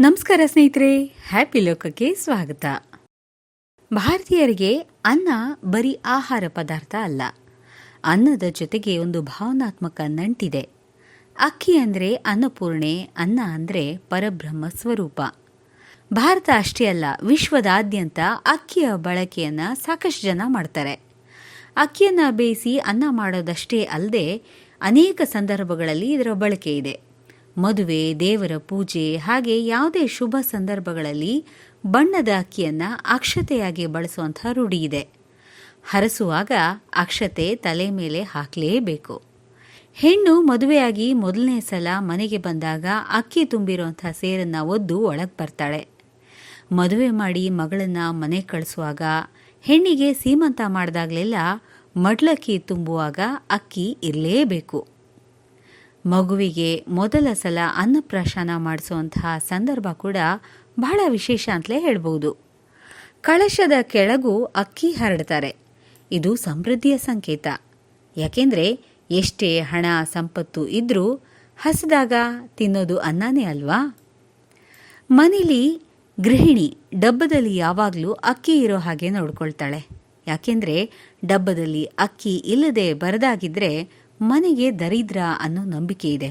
ನಮಸ್ಕಾರ ಸ್ನೇಹಿತರೆ. ಹ್ಯಾಪಿ ಲೋಕಕ್ಕೆ ಸ್ವಾಗತ. ಭಾರತೀಯರಿಗೆ ಅನ್ನ ಬರೀ ಆಹಾರ ಪದಾರ್ಥ ಅಲ್ಲ. ಅನ್ನದ ಜೊತೆಗೆ ಒಂದು ಭಾವನಾತ್ಮಕ ನಂಟಿದೆ. ಅಕ್ಕಿ ಅಂದರೆ ಅನ್ನಪೂರ್ಣೆ, ಅನ್ನ ಅಂದರೆ ಪರಬ್ರಹ್ಮ ಸ್ವರೂಪ. ಭಾರತ ಅಷ್ಟೇ ಅಲ್ಲ, ವಿಶ್ವದಾದ್ಯಂತ ಅಕ್ಕಿಯ ಬಳಕೆಯನ್ನು ಸಾಕಷ್ಟು ಜನ ಮಾಡ್ತಾರೆ. ಅಕ್ಕಿಯನ್ನು ಬೇಯಿಸಿ ಅನ್ನ ಮಾಡೋದಷ್ಟೇ ಅಲ್ಲದೆ ಅನೇಕ ಸಂದರ್ಭಗಳಲ್ಲಿ ಇದರ ಬಳಕೆ ಇದೆ. ಮದುವೆ, ದೇವರ ಪೂಜೆ ಹಾಗೆ ಯಾವುದೇ ಶುಭ ಸಂದರ್ಭಗಳಲ್ಲಿ ಬಣ್ಣದ ಅಕ್ಕಿಯನ್ನು ಅಕ್ಷತೆಯಾಗಿ ಬಳಸುವಂಥ ರೂಢಿ ಇದೆ. ಹರಸುವಾಗ ಅಕ್ಷತೆ ತಲೆ ಮೇಲೆ ಹಾಕಲೇಬೇಕು. ಹೆಣ್ಣು ಮದುವೆಯಾಗಿ ಮೊದಲನೇ ಸಲ ಮನೆಗೆ ಬಂದಾಗ ಅಕ್ಕಿ ತುಂಬಿರುವಂಥ ಸೇರನ್ನು ಒದ್ದು ಒಳಗೆ ಬರ್ತಾಳೆ. ಮದುವೆ ಮಾಡಿ ಮಗಳನ್ನು ಮನೆ ಕಳಿಸುವಾಗ ಹೆಣ್ಣಿಗೆ ಸೀಮಂತ ಮಾಡಿದಾಗಲೆಲ್ಲ ಮಡ್ಲಕ್ಕಿ ತುಂಬುವಾಗ ಅಕ್ಕಿ ಇರಲೇಬೇಕು. ಮಗುವಿಗೆ ಮೊದಲ ಸಲ ಅನ್ನಪ್ರಾಶನ ಮಾಡಿಸುವಂತಹ ಸಂದರ್ಭ ಕೂಡ ಬಹಳ ವಿಶೇಷ ಅಂತಲೇ ಹೇಳ್ಬೋದು. ಕಳಶದ ಕೆಳಗೂ ಅಕ್ಕಿ ಹರಡ್ತಾರೆ. ಇದು ಸಮೃದ್ಧಿಯ ಸಂಕೇತ. ಯಾಕೆಂದರೆ ಎಷ್ಟೇ ಹಣ ಸಂಪತ್ತು ಇದ್ರೂ ಹಸಿದಾಗ ತಿನ್ನೋದು ಅನ್ನನೇ ಅಲ್ವಾ? ಮನೇಲಿ ಗೃಹಿಣಿ ಡಬ್ಬದಲ್ಲಿ ಯಾವಾಗಲೂ ಅಕ್ಕಿ ಇರೋ ಹಾಗೆ ನೋಡ್ಕೊಳ್ತಾಳೆ. ಯಾಕೆಂದರೆ ಡಬ್ಬದಲ್ಲಿ ಅಕ್ಕಿ ಇಲ್ಲದೆ ಬರದಾಗಿದ್ರೆ ಮನೆಗೆ ದರಿದ್ರ ಅನ್ನೋ ನಂಬಿಕೆ ಇದೆ.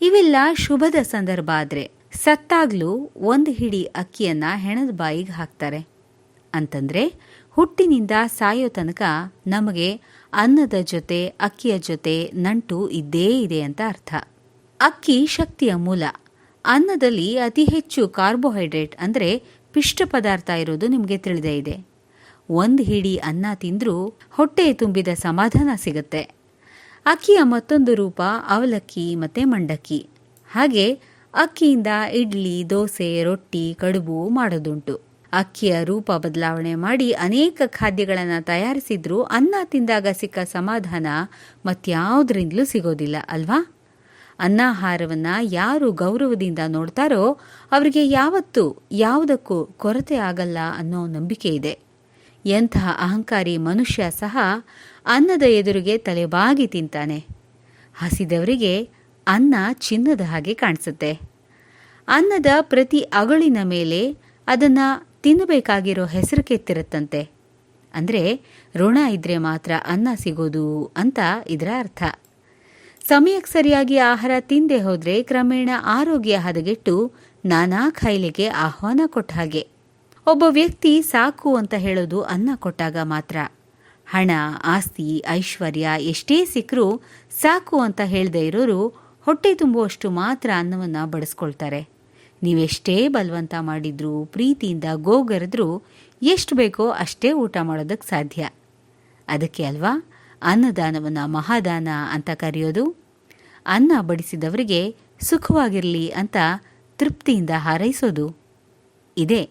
ಇವೆಲ್ಲ ಶುಭದ ಸಂದರ್ಭ ಆದರೆ ಸತ್ತಾಗ್ಲೂ ಒಂದು ಹಿಡಿ ಅಕ್ಕಿಯನ್ನ ಹೆಣದ ಬಾಯಿಗೆ ಹಾಕ್ತಾರೆ. ಅಂತಂದ್ರೆ ಹುಟ್ಟಿನಿಂದ ಸಾಯೋ ತನಕ ನಮಗೆ ಅನ್ನದ ಜೊತೆ, ಅಕ್ಕಿಯ ಜೊತೆ ನಂಟು ಇದ್ದೇ ಇದೆ ಅಂತ ಅರ್ಥ. ಅಕ್ಕಿ ಶಕ್ತಿಯ ಮೂಲ. ಅನ್ನದಲ್ಲಿ ಅತಿ ಹೆಚ್ಚು ಕಾರ್ಬೋಹೈಡ್ರೇಟ್ ಅಂದರೆ ಪಿಷ್ಟ ಪದಾರ್ಥ ಇರೋದು ನಿಮಗೆ ತಿಳಿದೇ ಇದೆ. ಒಂದು ಹಿಡಿ ಅನ್ನ ತಿಂದರೂ ಹೊಟ್ಟೆ ತುಂಬಿದ ಸಮಾಧಾನ ಸಿಗುತ್ತೆ. ಅಕ್ಕಿಯ ಮತ್ತೊಂದು ರೂಪ ಅವಲಕ್ಕಿ ಮತ್ತು ಮಂಡಕ್ಕಿ. ಹಾಗೆ ಅಕ್ಕಿಯಿಂದ ಇಡ್ಲಿ, ದೋಸೆ, ರೊಟ್ಟಿ, ಕಡುಬು ಮಾಡೋದುಂಟು. ಅಕ್ಕಿಯ ರೂಪ ಬದಲಾವಣೆ ಮಾಡಿ ಅನೇಕ ಖಾದ್ಯಗಳನ್ನು ತಯಾರಿಸಿದ್ರೂ ಅನ್ನ ತಿಂದಾಗ ಸಿಕ್ಕ ಸಮಾಧಾನ ಮತ್ಯಾವುದರಿಂದಲೂ ಸಿಗೋದಿಲ್ಲ, ಅಲ್ವಾ? ಅನ್ನಾಹಾರವನ್ನ ಯಾರು ಗೌರವದಿಂದ ನೋಡ್ತಾರೋ ಅವರಿಗೆ ಯಾವತ್ತೂ ಯಾವುದಕ್ಕೂ ಕೊರತೆ ಆಗಲ್ಲ ಅನ್ನೋ ನಂಬಿಕೆ ಇದೆ. ಎಂತಹ ಅಹಂಕಾರಿ ಮನುಷ್ಯ ಸಹ ಅನ್ನದ ಎದುರಿಗೆ ತಲೆಬಾಗಿ ತಿಂತಾನೆ. ಹಸಿದವರಿಗೆ ಅನ್ನ ಚಿನ್ನದ ಹಾಗೆ ಕಾಣಿಸುತ್ತೆ. ಅನ್ನದ ಪ್ರತಿ ಅಗಳಿನ ಮೇಲೆ ಅದನ್ನು ತಿನ್ನಬೇಕಾಗಿರೋ ಹೆಸರು ಕೆತ್ತಿರುತ್ತಂತೆ. ಅಂದರೆ ಋಣ ಇದ್ರೆ ಮಾತ್ರ ಅನ್ನ ಸಿಗೋದು ಅಂತ ಇದರ ಅರ್ಥ. ಸಮಯಕ್ಕೆ ಸರಿಯಾಗಿ ಆಹಾರ ತಿಂದೆ ಹೋದರೆ ಕ್ರಮೇಣ ಆರೋಗ್ಯ ಹದಗೆಟ್ಟು ನಾನಾ ಖಾಯಿಲೆಗೆ ಆಹ್ವಾನ ಕೊಟ್ಟ ಹಾಗೆ. ಒಬ್ಬ ವ್ಯಕ್ತಿ ಸಾಕು ಅಂತ ಹೇಳೋದು ಅನ್ನ ಕೊಟ್ಟಾಗ ಮಾತ್ರ. ಹಣ, ಆಸ್ತಿ, ಐಶ್ವರ್ಯ ಎಷ್ಟೇ ಸಿಕ್ಕರೂ ಸಾಕು ಅಂತ ಹೇಳದೇ ಇರೋರು ಹೊಟ್ಟೆ ತುಂಬುವಷ್ಟು ಮಾತ್ರ ಅನ್ನವನ್ನು ಬಡಿಸ್ಕೊಳ್ತಾರೆ. ನೀವೆಷ್ಟೇ ಬಲವಂತ ಮಾಡಿದ್ರು, ಪ್ರೀತಿಯಿಂದ ಗೋಗರೆದ್ರೂ ಎಷ್ಟು ಬೇಕೋ ಅಷ್ಟೇ ಊಟ ಮಾಡೋದಕ್ಕೆ ಸಾಧ್ಯ. ಅದಕ್ಕೆ ಅಲ್ವಾ? ಅನ್ನದಾನವನ್ನು ಮಹಾದಾನ ಅಂತ ಕರೆಯೋದು? ಅನ್ನ ಬಡಿಸಿದವರಿಗೆ ಸುಖವಾಗಿರಲಿ ಅಂತ ತೃಪ್ತಿಯಿಂದ ಹಾರೈಸೋದು? ಇದೇ.